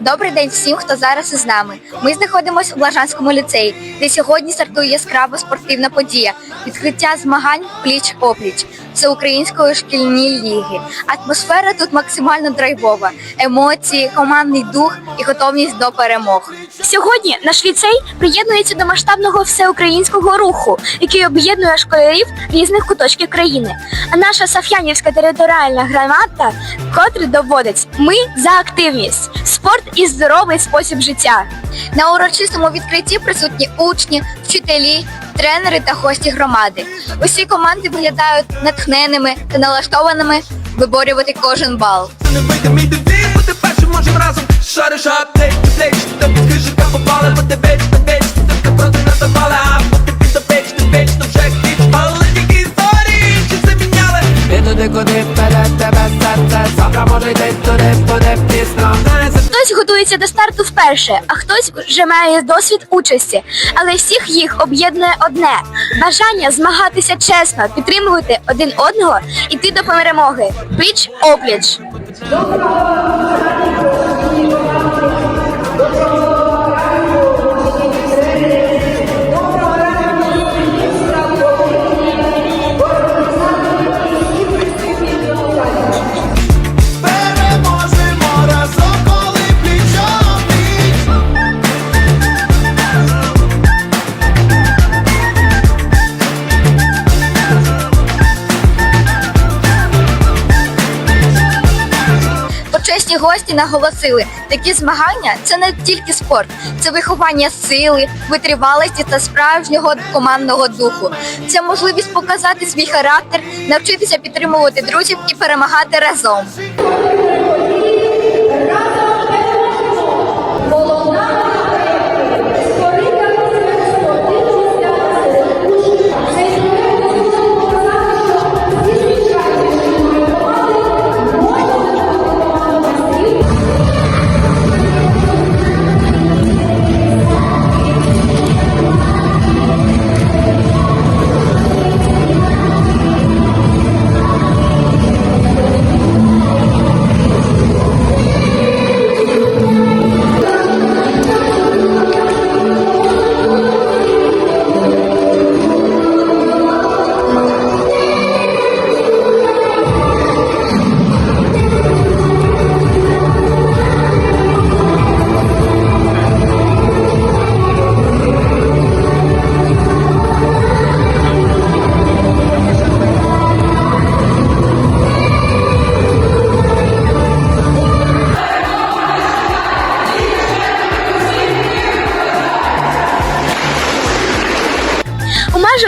Добрий день всім, хто зараз із нами. Ми знаходимося у Блажанському ліцеї, де сьогодні стартує яскрава спортивна подія відкриття змагань пліч опліч всеукраїнської шкільні ліги. Атмосфера тут максимально драйвова, емоції, командний дух і готовність до перемог. Сьогодні наш ліцей приєднується до масштабного всеукраїнського руху, який об'єднує школярів різних куточків країни. А наша Саф'янівська територіальна громада котре доводить ми за активність, спорт і здоровий спосіб життя. На урочистому відкритті присутні учні, вчителі, тренери та гості громади. Усі команди виглядають натхненими та налаштованими виборювати кожен бал. Не вийде мій дивін, бути першим можем разом Шариш аптеч, плеч, ти під хижика попали, бо ти віч, ти проти нас запали, а поки ти то вже хіч Але тільки історії, чи це міняли туди, куди вперед тебе серце Завтра може йти туди, буде пісно Хтось готується до старту вперше, а хтось вже має досвід участі. Але всіх їх об'єднує одне бажання змагатися чесно, підтримувати один одного, іти до перемоги. Пліч опліч. Гості наголосили, такі змагання це не тільки спорт, це виховання сили, витривалості та справжнього командного духу. Це можливість показати свій характер, навчитися підтримувати друзів і перемагати разом.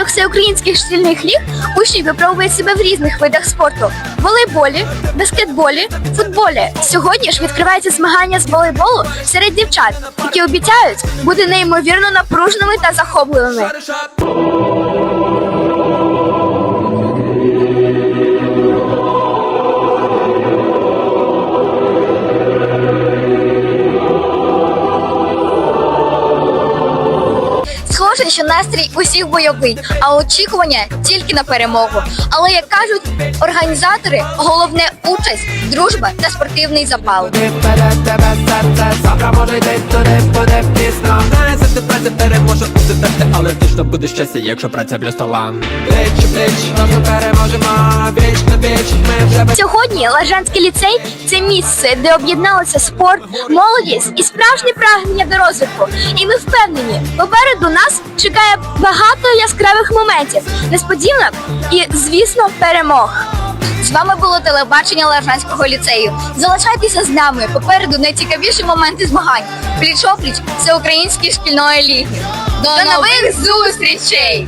Всеукраїнських шкільних ліг учні випробують себе в різних видах спорту: волейболі, баскетболі, футболі. Сьогодні ж відкривається змагання з волейболу серед дівчат, які обіцяють бути неймовірно напруженими та захопливими. Схоже, що настрій усіх бойовий, а очікування тільки на перемогу. Але як кажуть організатори, головне участь, дружба та спортивний запал. Серце Завтра може туди, буде пісно Не праця переможе у тебе Але точно буде щастя, якщо праця Плеч, плеч, разом переможемо Віч на віч, ми вже Сьогодні Лажанський ліцей це місце, де об'єдналися спорт, молодість і справжнє прагнення до розвитку. І ми впевнені, попереду нас чекає багато яскравих моментів, несподіванок і, звісно, перемог. З вами було телебачення Лежанського ліцею. Залишайтеся з нами. Попереду найцікавіші моменти змагань. Пліч-опліч – це українські шкільної ліги. До нових зустрічей!